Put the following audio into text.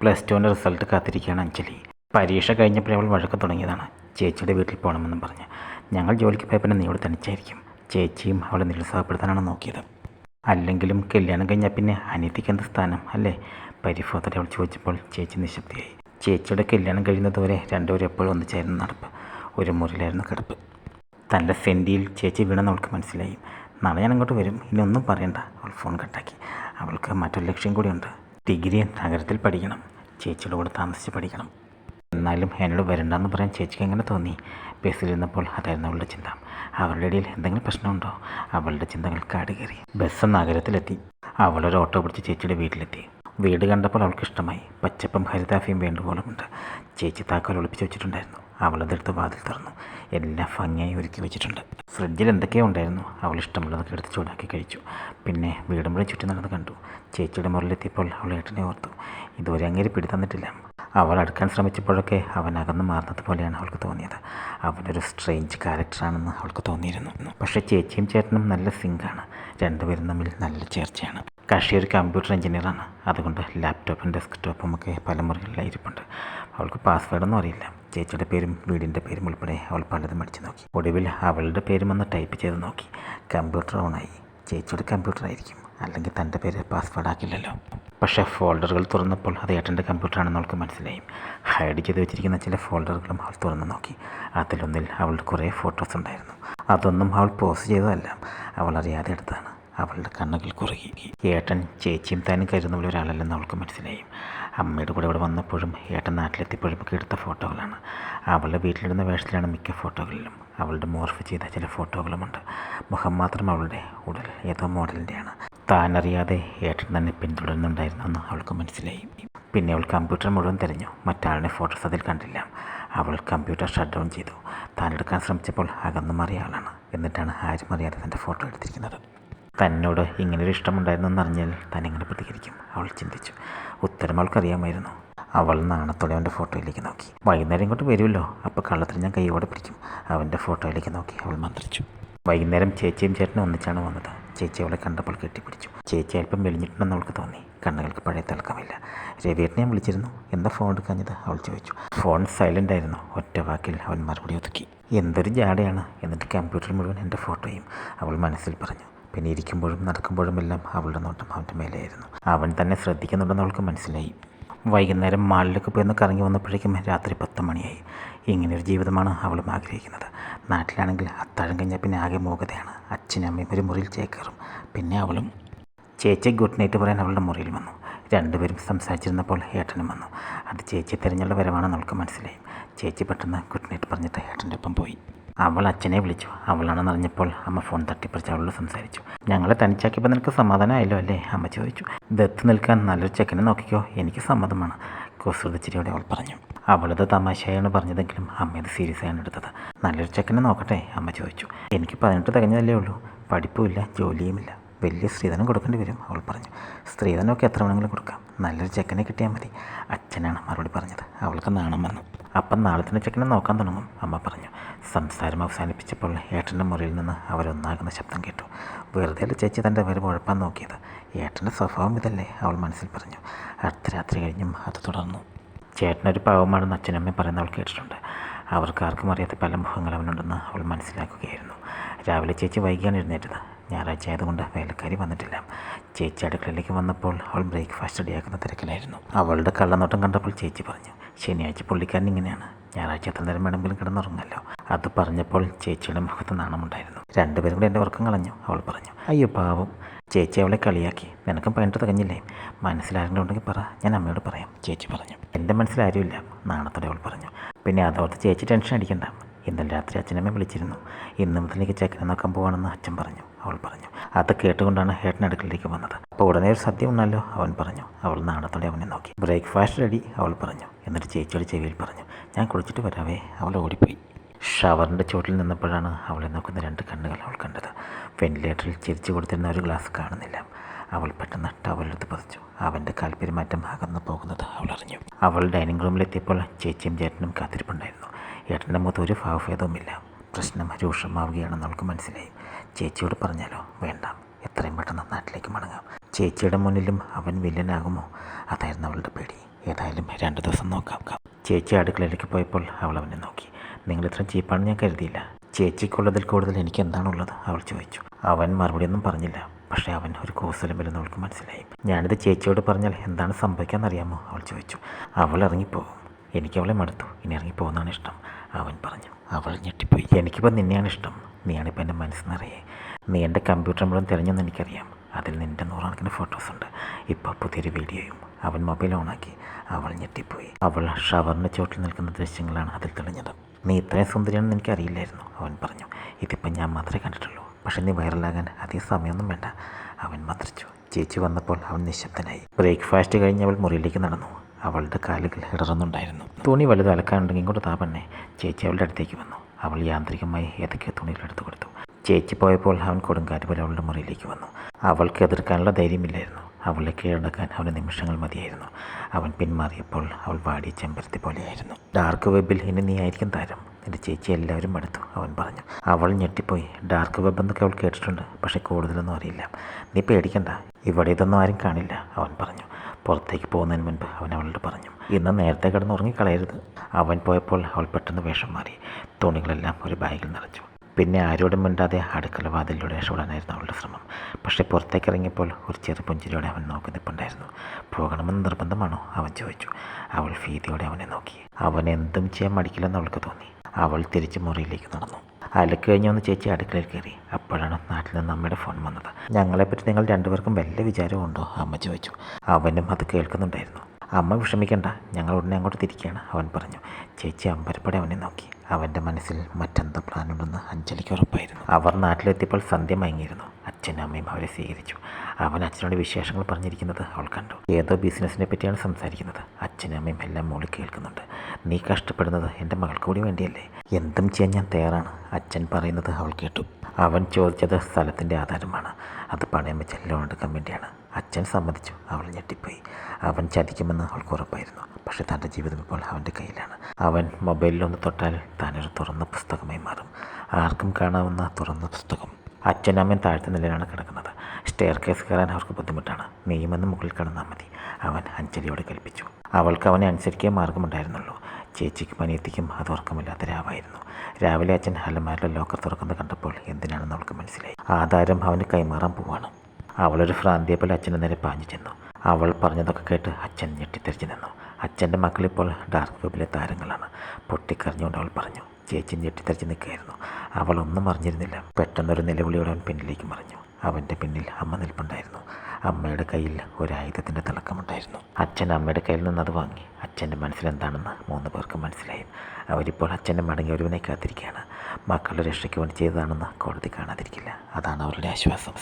Plus ടുവിന്റെ result കാത്തിരിക്കുകയാണ് അഞ്ജലി. പരീക്ഷ കഴിഞ്ഞപ്പോൾ അവൾ വഴക്ക് തുടങ്ങിയതാണ്. ചേച്ചിയുടെ വീട്ടിൽ പോകണമെന്നും പറഞ്ഞ്. ഞങ്ങൾ ജോലിക്ക് പോയപ്പോൾ നീ ഇവിടെ തനിച്ചായിരിക്കും. ചേച്ചിയും അവളെ നിരുത്സാഹപ്പെടുത്താനാണ് നോക്കിയത്. അല്ലെങ്കിലും കല്യാണം കഴിഞ്ഞാൽ പിന്നെ അനിയത്തിക്ക് എന്ത് സ്ഥാനം അല്ലേ? പരിഭവത്തോടെ അവൾ ചോദിച്ചപ്പോൾ ചേച്ചി നിശബ്ദയായി. ചേച്ചിയുടെ കല്യാണം കഴിയുന്നതുവരെ രണ്ടുപേരും എപ്പോഴും ഒന്നിച്ചായിരുന്നു നടപ്പ്. ഒരു മുറിയിലായിരുന്നു കിടപ്പ്. തന്റെ സെന്റിയിൽ ചേച്ചി വീണെന്ന് അവൾക്ക് മനസ്സിലായി. നാളെ ഞാൻ അങ്ങോട്ട് വരും. ഇനി ഒന്നും പറയണ്ട. അവൾ ഫോൺ കട്ടാക്കി. അവൾക്ക് മറ്റൊരു ലക്ഷ്യം കൂടിയുണ്ട്. ഡിഗ്രി നഗരത്തിൽ പഠിക്കണം. ചേച്ചിയുടെ കൂടെ താമസിച്ച് പഠിക്കണം. എന്നാലും എന്നോട് വരണ്ടെന്ന് പറയാൻ ചേച്ചിക്ക് എങ്ങനെ തോന്നി? ബസ്സിലിരുന്നപ്പോൾ അതായിരുന്നു അവളുടെ ചിന്ത. അവരുടെ ഇടയിൽ എന്തെങ്കിലും പ്രശ്നമുണ്ടോ? അവളുടെ ചിന്തകൾ കാട് കയറി ബസ് നഗരത്തിലെത്തി. അവളൊരു ഓട്ടോ പിടിച്ച് ചേച്ചിയുടെ വീട്ടിലെത്തി. വീട് കണ്ടപ്പോൾ അവൾക്ക് ഇഷ്ടമായി. പച്ചപ്പും ഹരിതാഫിയും വേണ്ടുപോലുമുണ്ട്. ചേച്ചി താക്കോൽ ഒളിപ്പിച്ച് വെച്ചിട്ടുണ്ടായിരുന്നു. അവളതെടുത്ത് വാതിൽ തുറന്നു. എല്ലാം ഭംഗിയായി ഒരുക്കി വെച്ചിട്ടുണ്ട്. ഫ്രിഡ്ജിൽ എന്തൊക്കെയോ ഉണ്ടായിരുന്നു. അവൾ ഇഷ്ടമുള്ളതൊക്കെ എടുത്ത് ചൂടാക്കി കഴിച്ചു. പിന്നെ വീടും മുഴുവൻ ചുറ്റി നടന്ന് കണ്ടു. ചേച്ചിയുടെ മുറിലെത്തിയപ്പോൾ അവൾ ഏട്ടനെ ഓർത്തു. ഇതുവരെ അങ്ങേര് പിടി തന്നിട്ടില്ല. അവൾ അടുക്കാൻ ശ്രമിച്ചപ്പോഴൊക്കെ അവൻ അകന്ന് മാറുന്നത് പോലെയാണ് അവൾക്ക് തോന്നിയത്. അവനൊരു സ്ട്രേഞ്ച് ക്യാരക്ടറാണെന്ന് അവൾക്ക് തോന്നിയിരുന്നു. പക്ഷേ ചേച്ചിയും ചേട്ടനും നല്ല സിങ്കാണ്. രണ്ടുപേരും തമ്മിൽ നല്ല ചേർച്ചയാണ്. കഷി ഒരു കമ്പ്യൂട്ടർ എഞ്ചിനീയറാണ്. അതുകൊണ്ട് ലാപ്ടോപ്പും ഡെസ്ക്ടോപ്പും ഒക്കെ പല മുറികളിലായി ഇരിപ്പുണ്ട്. അവൾക്ക് പാസ്വേഡൊന്നും അറിയില്ല. ചേച്ചിയുടെ പേരും വീടിന്റെ പേരും ഉൾപ്പെടെ അവൾ പലതും അടിച്ചു നോക്കി. ഒടുവിൽ അവളുടെ പേരും ഒന്ന് ടൈപ്പ് ചെയ്ത് നോക്കി. കമ്പ്യൂട്ടർ ഓണായി. ചേച്ചിയുടെ കമ്പ്യൂട്ടർ ആയിരിക്കും. അല്ലെങ്കിൽ തന്റെ പേര് പാസ്വേഡ് ആക്കില്ലല്ലോ. പക്ഷേ ഫോൾഡറുകൾ തുറന്നപ്പോൾ അത് ഏട്ടന്റെ കമ്പ്യൂട്ടറാണെന്ന് അവൾക്ക് മനസ്സിലായി. ഹൈഡ് ചെയ്ത് വെച്ചിരിക്കുന്ന ചില ഫോൾഡറുകളും അവൾ തുറന്ന് നോക്കി. അതിലൊന്നിൽ അവളുടെ കുറേ ഫോട്ടോസ് ഉണ്ടായിരുന്നു. അതൊന്നും അവൾ പോസ്റ്റ് ചെയ്തതല്ല. അവൾ അറിയാതെ എടുത്താണ് അവളുടെ കണ്ണുകൾ കുറുകി. ഏട്ടൻ ചേച്ചിയും താനും കരുതുന്ന പോലെ ഒരാളല്ലെന്ന് അവൾക്ക് മനസ്സിലായി. അമ്മയുടെ കൂടെ ഇവിടെ വന്നപ്പോഴും ഏട്ടൻ നാട്ടിലെത്തിയപ്പോഴും എടുത്ത ഫോട്ടോകളാണ്. അവളുടെ വീട്ടിലിടുന്ന വേഷത്തിലാണ് മിക്ക ഫോട്ടോകളിലും. അവളുടെ മോർഫ് ചെയ്ത ചില ഫോട്ടോകളുമുണ്ട്. മുഖം മാത്രം അവളുടെ ഉടൽ ഏതോ മോഡലിന്റെയാണ് താനറിയാതെ ഏട്ടൻ തന്നെ പിന്തുടരുന്നുണ്ടായിരുന്നെന്ന് അവൾക്ക് മനസ്സിലായി. പിന്നെ അവൾ കമ്പ്യൂട്ടർ മുഴുവൻ തിരഞ്ഞു. മറ്റാളുടെ ഫോട്ടോസ് അതിൽ കണ്ടില്ല. അവൾ കമ്പ്യൂട്ടർ ഷട്ട് ഡൗൺ ചെയ്തു. താൻ എടുക്കാൻ ശ്രമിച്ചപ്പോൾ അകന്നു മാറിയ ആളാണ്. എന്നിട്ടാണ് ആരും അറിയാതെ തന്റെ ഫോട്ടോ എടുത്തിരിക്കുന്നത്. തന്നോട് ഇങ്ങനൊരു ഇഷ്ടമുണ്ടായിരുന്നെന്ന് അറിഞ്ഞാൽ താൻ എങ്ങനെ പ്രതികരിക്കും. അവൾ ചിന്തിച്ചു. ഉത്തരം അവൾക്കറിയാമായിരുന്നു. അവൾ നാണത്തോടെ അവന്റെ ഫോട്ടോയിലേക്ക് നോക്കി. വൈകുന്നേരം ഇങ്ങോട്ട് വരുമല്ലോ. അപ്പോൾ കള്ളത്തിൽ ഞാൻ കൈയോടെ പിടിക്കും. അവന്റെ ഫോട്ടോയിലേക്ക് നോക്കി. അവൾ മന്ത്രിച്ചു. വൈകുന്നേരം ചേച്ചിയും ചേട്ടനും ഒന്നിച്ചാണ് വന്നത്. ചേച്ചി അവളെ കണ്ടപ്പോൾ കെട്ടിപ്പിടിച്ചു. ചേച്ചി അല്പം മെലിഞ്ഞിട്ടുണ്ടെന്ന് അവൾക്ക് തോന്നി. കണ്ണുകൾക്ക് പഴയ തിളക്കമില്ല. രവിയേട്ടനെ ഞാൻ വിളിച്ചിരുന്നു. എന്താ ഫോൺ എടുക്കാഞ്ഞത്? അവൾ ചോദിച്ചു. ഫോൺ സൈലന്റ് ആയിരുന്നു. ഒറ്റ വാക്കിൽ അവൻ മറുപടി ഒതുക്കി. എന്തൊരു ജാടയാണ്. എന്നിട്ട് കമ്പ്യൂട്ടർ മുഴുവൻ എന്റെ ഫോട്ടോയും അവൾ മനസ്സിൽ പറഞ്ഞു. പിന്നെ ഇരിക്കുമ്പോഴും നടക്കുമ്പോഴും എല്ലാം അവളുടെ നോട്ടം അവന്റെ മേലെയായിരുന്നു അവൻ തന്നെ ശ്രദ്ധിക്കുന്നുണ്ടെന്ന് അവൾക്ക് മനസ്സിലായി. വൈകുന്നേരം മാളിലേക്ക് പോയി ഒന്ന് കറങ്ങി വന്നപ്പോഴേക്കും രാത്രി പത്ത് മണിയായി. ഇങ്ങനൊരു ജീവിതമാണ് അവളും ആഗ്രഹിക്കുന്നത്. നാട്ടിലാണെങ്കിൽ അത്താഴം കഴിഞ്ഞാൽ പിന്നെ ആകെ മൂകതയാണ്. അച്ഛനും അമ്മയും ഒരു മുറിയിൽ ചേക്കേറും പിന്നെ അവളും ചേച്ചി ഗുഡ് നൈറ്റ് പറയാൻ അവളുടെ മുറിയിൽ വന്നു. രണ്ടുപേരും സംസാരിച്ചിരുന്നപ്പോൾ ഏട്ടനും വന്നു. അത് ചേച്ചി തിരഞ്ഞുള്ള വരവാണെന്ന് അവൾക്ക് മനസ്സിലായി. ചേച്ചി പെട്ടെന്ന് ഗുഡ് നൈറ്റ് പറഞ്ഞിട്ട് ഏട്ടന്റെ ഒപ്പം പോയി. അവൾ അച്ഛനെ വിളിച്ചു. അവളാണെന്ന് അറിഞ്ഞപ്പോൾ അമ്മ ഫോൺ തട്ടിപ്പറിച്ച് അവളോട് സംസാരിച്ചു. ഞങ്ങളെ തനിച്ചാക്കിയപ്പോൾ നിനക്ക് സമാധാനമായല്ലോ അല്ലേ? അമ്മ ചോദിച്ചു. ദത്ത് നിൽക്കാൻ നല്ലൊരു ചെക്കനെ നോക്കിക്കോ. എനിക്ക് സമ്മതമാണ് കുസൃതിച്ചിരിയോടെ അവൾ പറഞ്ഞു. അവളത് തമാശയാണ് പറഞ്ഞതെങ്കിലും അമ്മ ഇത് സീരിയസ് ആണ് എടുത്തത്. നല്ലൊരു ചെക്കനെ നോക്കട്ടെ അമ്മ ചോദിച്ചു. എനിക്ക് പതിനെട്ട് തികഞ്ഞതല്ലേ ഉള്ളൂ. പഠിപ്പുമില്ല ജോലിയുമില്ല. വലിയ സ്ത്രീധനം കൊടുക്കേണ്ടി വരും അവൾ പറഞ്ഞു. സ്ത്രീധനമൊക്കെ എത്ര വേണമെങ്കിലും കൊടുക്കാം. നല്ലൊരു ചെക്കനെ കിട്ടിയാൽ മതി അച്ഛനാണ് മറുപടി പറഞ്ഞത്. അവൾക്ക് നാണം വന്നു. അപ്പം നാളെ തന്നെ ചെക്കനെ നോക്കാൻ തുടങ്ങും അമ്മ പറഞ്ഞു. സംസാരം അവസാനിപ്പിച്ചപ്പോൾ ഏട്ടന്റെ മുറിയിൽ നിന്ന് അവരൊന്നാകുന്ന ശബ്ദം കേട്ടു. വെറുതെ അല്ല ചേച്ചി തന്റെ പേര് കുഴപ്പം നോക്കിയത്. ഏട്ടന്റെ സ്വഭാവം ഇതല്ലേ അവൾ മനസ്സിൽ പറഞ്ഞു. അർദ്ധരാത്രി കഴിഞ്ഞും അത് തുടർന്നു. ചേട്ടനൊരു പാവമാണെന്ന് അച്ഛനമ്മയും പറയുന്ന അവൾ കേട്ടിട്ടുണ്ട്. അവർക്ക് ആർക്കും അറിയാത്ത പല മുഖങ്ങൾ അവനുണ്ടെന്ന് അവൾ മനസ്സിലാക്കുകയായിരുന്നു. രാവിലെ ചേച്ചി വൈകിയാണ് എഴുന്നേറ്റത്. ഞായറാഴ്ച ആയതുകൊണ്ട് വേലക്കാരി വന്നിട്ടില്ല. ചേച്ചി അടുക്കളയിലേക്ക് വന്നപ്പോൾ അവൾ ബ്രേക്ക്ഫാസ്റ്റ് റെഡിയാക്കുന്ന തിരക്കിലായിരുന്നു. അവളുടെ കള്ളനോട്ടം കണ്ടപ്പോൾ ചേച്ചി പറഞ്ഞു ശനിയാഴ്ച പുള്ളിക്കാരൻ ഇങ്ങനെയാണ്. ഞായറാഴ്ച എത്ര നേരം വേണമെങ്കിലും കിടന്നുറങ്ങല്ലോ അത് പറഞ്ഞപ്പോൾ ചേച്ചിയുടെ മുഖത്ത് നാണമുണ്ടായിരുന്നു. രണ്ടുപേരും കൂടെ എന്റെ ഉറക്കം കളഞ്ഞു. അവൾ പറഞ്ഞു അയ്യോ പാവം. ചേച്ചി അവളെ കളിയാക്കി. നിനക്കും പതിനെട്ട് തികഞ്ഞില്ലേ? മനസ്സിലാരെങ്കിലും ഉണ്ടെങ്കിൽ പറ. ഞാൻ അമ്മയോട് പറയാം. ചേച്ചി പറഞ്ഞു എന്റെ മനസ്സിലാരുമില്ല നാണത്തോടെ അവൾ പറഞ്ഞു പിന്നെ അതോർത്ത് ചേച്ചി ടെൻഷൻ അടിക്കണ്ട. ഇന്നലെ രാത്രി അച്ഛനമ്മ വിളിച്ചിരുന്നു. ഇന്ന് മുതലേക്ക് ചെക്കനെ നോക്കാൻ പോവാണെന്ന് അച്ഛൻ പറഞ്ഞു. അവൾ പറഞ്ഞു അത് കേട്ടുകൊണ്ടാണ് ഹേട്ടൻ അടുക്കളയിലേക്ക് വന്നത്. അപ്പോൾ ഉടനെ ഒരു സദ്യ ഉണ്ടല്ലോ അവൻ പറഞ്ഞു. അവൾ നാണത്തോടെ അവനെ നോക്കി. ബ്രേക്ക്ഫാസ്റ്റ് റെഡി അവൾ പറഞ്ഞു. എന്നിട്ട് ചേച്ചിയുടെ ചെവിയിൽ പറഞ്ഞു ഞാൻ കുളിച്ചിട്ട് വരാവേ. അവൾ ഓടിപ്പോയി. ഷവറിന്റെ ചുവട്ടിൽ നിന്നപ്പോഴാണ് അവളെ നോക്കുന്ന രണ്ട് കണ്ണുകൾ അവൾ കണ്ടത്. വെന്റിലേറ്ററിൽ ചിരിച്ചു കൊടുത്തിരുന്ന ഒരു ഗ്ലാസ് കാണുന്നില്ല. അവൾ പെട്ടെന്ന് ടവലെടുത്ത് പതിച്ചു. അവന്റെ കാൽപ്പെരുമാറ്റം അകന്നു പോകുന്നത് അവൾ അറിഞ്ഞു. അവൾ ഡൈനിങ് റൂമിലെത്തിയപ്പോൾ ചേച്ചിയും ചേട്ടനും കാത്തിരിപ്പുണ്ടായിരുന്നു. ഏട്ടന്റെ മുഖത്ത് ഒരു ഭാവഭേദവുമില്ല പ്രശ്നം രൂക്ഷമാവുകയാണെന്ന് അവൾക്ക് മനസ്സിലായി. ചേച്ചിയോട് പറഞ്ഞാലോ? വേണ്ട. എത്രയും പെട്ടെന്ന് നാട്ടിലേക്ക് മടങ്ങാം. ചേച്ചിയുടെ മുന്നിലും അവൻ വില്ലനാകുമോ? അതായിരുന്നു അവളുടെ പേടി. ഏതായാലും രണ്ട് ദിവസം നോക്കാം. ചേച്ചി അടുക്കളയിലേക്ക് പോയപ്പോൾ അവൾ അവനെ നോക്കി. നിങ്ങൾ ഇത്ര ചീപ്പാണെന്ന് ഞാൻ കരുതിയില്ല. ചേച്ചിക്കുള്ളതിൽ കൂടുതൽ എനിക്ക് എന്താണുള്ളത് അവൾ ചോദിച്ചു. അവൻ മറുപടിയൊന്നും പറഞ്ഞില്ല. പക്ഷേ അവൻ ഒരു കോസലം വരുന്നവൾക്ക് മനസ്സിലായി. ഞാനിത് ചേച്ചിയോട് പറഞ്ഞാൽ എന്താണ് സംഭവിക്കാമെന്നറിയാമോ അവൾ ചോദിച്ചു. അവൾ ഇറങ്ങിപ്പോകും. എനിക്ക് അവളെ മടുത്തു. ഇനി ഇറങ്ങിപ്പോകുന്നതാണ് ഇഷ്ടം. അവൻ പറഞ്ഞു. അവൾ ഞെട്ടിപ്പോയി. എനിക്കിപ്പോൾ നിന്നെയാണ് ഇഷ്ടം. നീയാണിപ്പോൾ എന്റെ മനസ്സിനറിയേ നീ എന്റെ കമ്പ്യൂട്ടർ മുഴുവൻ തിരഞ്ഞെന്ന് എനിക്കറിയാം. അതിൽ നിന്റെ നൂറുകണക്കിന് ഫോട്ടോസ് ഉണ്ട്. ഇപ്പോൾ പുതിയൊരു വീഡിയോയും അവൻ മൊബൈൽ ഓണാക്കി. അവൾ ഞെട്ടിപ്പോയി. അവൾ ഷവറിന്റെ ചോട്ടിൽ നിൽക്കുന്ന ദൃശ്യങ്ങളാണ് അതിൽ തെളിഞ്ഞത്. നീ ഇത്രയും സുന്ദരിയാണെന്ന് എനിക്കറിയില്ലായിരുന്നു. അവൻ പറഞ്ഞു. ഇതിപ്പോൾ ഞാൻ മാത്രമേ കണ്ടിട്ടുള്ളൂ. പക്ഷെ നീ വൈറലാകാൻ അധികം സമയമൊന്നും വേണ്ട. അവൻ മന്ത്രിച്ചു. ചേച്ചി വന്നപ്പോൾ അവൻ നിശബ്ദനായി. ബ്രേക്ക്ഫാസ്റ്റ് കഴിഞ്ഞ് അവൾ മുറിയിലേക്ക് നടന്നു. അവളുടെ കാലുകൾ ഇടറുന്നുണ്ടായിരുന്നു. തുണി വലുത് അലക്കാനുണ്ടെങ്കിൽ ഇങ്ങോട്ട് താപണ്ണേ ചേച്ചി അവളുടെ അടുത്തേക്ക് വന്നു. അവൾ യാന്ത്രികമായി ഏതൊക്കെ തുണികൾ എടുത്തു കൊടുത്തു. ചേച്ചി പോയപ്പോൾ അവൻ കൊടുങ്കാറ്റ് പോലെ അവളുടെ മുറിയിലേക്ക് വന്നു. അവൾക്ക് എതിർക്കാനുള്ള ധൈര്യമില്ലായിരുന്നു. അവളെ കീഴടക്കാൻ അവന് നിമിഷങ്ങൾ മതിയായിരുന്നു. അവൻ പിന്മാറിയപ്പോൾ അവൾ വാടി ചെമ്പരത്തി പോലെയായിരുന്നു. ഡാർക്ക് വെബിൽ ഇനി നീ ആയിരിക്കും താരം. നിന്റെ ചേച്ചി എല്ലാവരും മടുത്തു അവൻ പറഞ്ഞു. അവൾ ഞെട്ടിപ്പോയി. ഡാർക്ക് വെബ് എന്നൊക്കെ അവൾ കേട്ടിട്ടുണ്ട് പക്ഷേ കൂടുതലൊന്നും അറിയില്ല. നീ പേടിക്കണ്ട. ഇവിടെ ഇതൊന്നും ആരും കാണില്ല അവൻ പറഞ്ഞു. പുറത്തേക്ക് പോകുന്നതിന് മുൻപ് അവൻ അവളോട് പറഞ്ഞു ഇന്ന് നേരത്തെ കിടന്ന് ഉറങ്ങിക്കളയരുത് അവൻ പോയപ്പോൾ അവൾ പെട്ടെന്ന് വേഷം മാറി. തുണികളെല്ലാം ഒരു ബാഗിൽ നിറച്ചു. പിന്നെ ആരോടും മിണ്ടാതെ അടുക്കള വാതിലൂടെ രക്ഷപ്പെടാനായിരുന്നു അവളുടെ ശ്രമം. പക്ഷേ പുറത്തേക്ക് ഇറങ്ങിയപ്പോൾ ഒരു ചെറു പുഞ്ചിരിയോടെ അവൻ നോക്കി നിൽപ്പുണ്ടായിരുന്നു പോകണമെന്ന് നിർബന്ധമാണോ? അവൻ ചോദിച്ചു. അവൾ ഭീതിയോടെ അവനെ നോക്കി. അവൻ എന്തും ചെയ്യാൻ മടിക്കില്ലെന്ന് അവൾക്ക് തോന്നി. അവൾ തിരിച്ച് മുറിയിലേക്ക് നടന്നു. അലക്ക് കഴിഞ്ഞ് ചേച്ചി അടുക്കളയിൽ കയറി. അപ്പോഴാണ് നാട്ടിൽ നിന്ന് അമ്മയുടെ ഫോൺ വന്നത്. ഞങ്ങളെപ്പറ്റി നിങ്ങൾ രണ്ടുപേർക്കും വല്ല വിചാരമുണ്ടോ? അമ്മ ചോദിച്ചു. അവനും അത് കേൾക്കുന്നുണ്ടായിരുന്നു. അമ്മ വിഷമിക്കണ്ട. ഞങ്ങൾ ഉടനെ അങ്ങോട്ട് തിരിക്കുകയാണ്. അവൻ പറഞ്ഞു ചേച്ചി അമ്പരപ്പടെ അവനെ നോക്കി. അവന്റെ മനസ്സിൽ മറ്റെന്താ പ്ലാനുണ്ടെന്ന് അഞ്ജലിക്ക് ഉറപ്പായിരുന്നു. അവർ നാട്ടിലെത്തിയപ്പോൾ സന്ധ്യ മയങ്ങിയിരുന്നു. അച്ഛനും അമ്മയും അവരെ സ്വീകരിച്ചു. അവൻ അച്ഛനോട് വിശേഷങ്ങൾ പറഞ്ഞിരിക്കുന്നത് അവൾ കണ്ടു. ഏതോ ബിസിനസ്സിനെ പറ്റിയാണ് സംസാരിക്കുന്നത്. അച്ഛനും അമ്മയും എല്ലാം മോളിൽ കേൾക്കുന്നുണ്ട്. നീ കഷ്ടപ്പെടുന്നത് എന്റെ മകൾക്ക് കൂടി വേണ്ടിയല്ലേ? എന്തും ചെയ്യാൻ ഞാൻ തയ്യാറാണ് അച്ഛൻ പറയുന്നത് അവൾ കേട്ടു. അവൻ ചോദിച്ചത് സ്ഥലത്തിന്റെ ആധാരമാണ്. അത് പണയം വെച്ച് ലോൺ എടുക്കാൻ വേണ്ടിയാണ്. അച്ഛൻ സമ്മതിച്ചു. അവൾ ഞെട്ടിപ്പോയി. അവൻ ചതിക്കുമെന്ന് അവൾക്ക് ഉറപ്പായിരുന്നു. പക്ഷേ തന്റെ ജീവിതം ഇപ്പോൾ അവന്റെ കയ്യിലാണ്. അവൻ മൊബൈലിലൊന്ന് തൊട്ടാൽ താനൊരു തുറന്ന പുസ്തകമായി മാറും. ആർക്കും കാണാവുന്ന തുറന്ന പുസ്തകം. അച്ഛനും അമ്മയും താഴ്ത്ത നിലയിലാണ് കിടക്കുന്നത്. സ്റ്റെയർ കേസ് കയറാൻ അവർക്ക് ബുദ്ധിമുട്ടാണ്. നീയുമെന്ന് മുകളിൽ കിടന്നാൽ മതി. അവൻ അഞ്ജലിയോട് കൽപ്പിച്ചു. അവൾക്ക് അവനെ അനുസരിക്കേ മാർഗമുണ്ടായിരുന്നുള്ളൂ. ചേച്ചിക്കും അനിയത്തിക്കും അത് ഉറക്കമില്ലാത്ത രാവായിരുന്നു. രാവിലെ അച്ഛൻ ഹലമാരുടെ ലോക്കർ തുറക്കുന്നത് കണ്ടപ്പോൾ എന്തിനാണെന്ന് അവൾക്ക് മനസ്സിലായി. ആധാരം അവന് കൈമാറാൻ പോവാണ്. അവളൊരു ഭ്രാന്തിയെ പോലെ അച്ഛന്റെ നേരെ പാഞ്ഞു ചെന്നു. അവൾ പറഞ്ഞതൊക്കെ കേട്ട് അച്ഛൻ ഞെട്ടിത്തെറിച്ച് നിന്നു. അച്ഛന്റെ മക്കളിപ്പോൾ ഡാർക്ക് വെബിലെ താരങ്ങളാണ്. പൊട്ടിക്കറിഞ്ഞുകൊണ്ട് അവൾ പറഞ്ഞു ചേച്ചി ഞെട്ടിത്തെറിച്ച് നിൽക്കുകയായിരുന്നു. അവൾ ഒന്നും അറിഞ്ഞിരുന്നില്ല. പെട്ടെന്നൊരു നിലവിളിയോടെ അവൻ പിന്നിലേക്ക് മറിഞ്ഞു. അവന്റെ പിന്നിൽ അമ്മ നിൽപ്പുണ്ടായിരുന്നു. അമ്മയുടെ കയ്യിൽ ഒരു ആയുധത്തിന്റെ തിളക്കമുണ്ടായിരുന്നു. അച്ഛൻ അമ്മയുടെ കയ്യിൽ നിന്ന് അത് വാങ്ങി. അച്ഛന്റെ മനസ്സിലെന്താണെന്ന് മൂന്ന് പേർക്ക് മനസ്സിലായി. അവരിപ്പോൾ അച്ഛന്റെ മടങ്ങി ഒരുവനെ കാത്തിരിക്കുകയാണ്. മക്കളുടെ രക്ഷയ്ക്ക് വേണ്ടി ചെയ്തതാണെന്ന് കോടതി കാണാതിരിക്കില്ല. അതാണ് അവരുടെ ആശ്വാസം.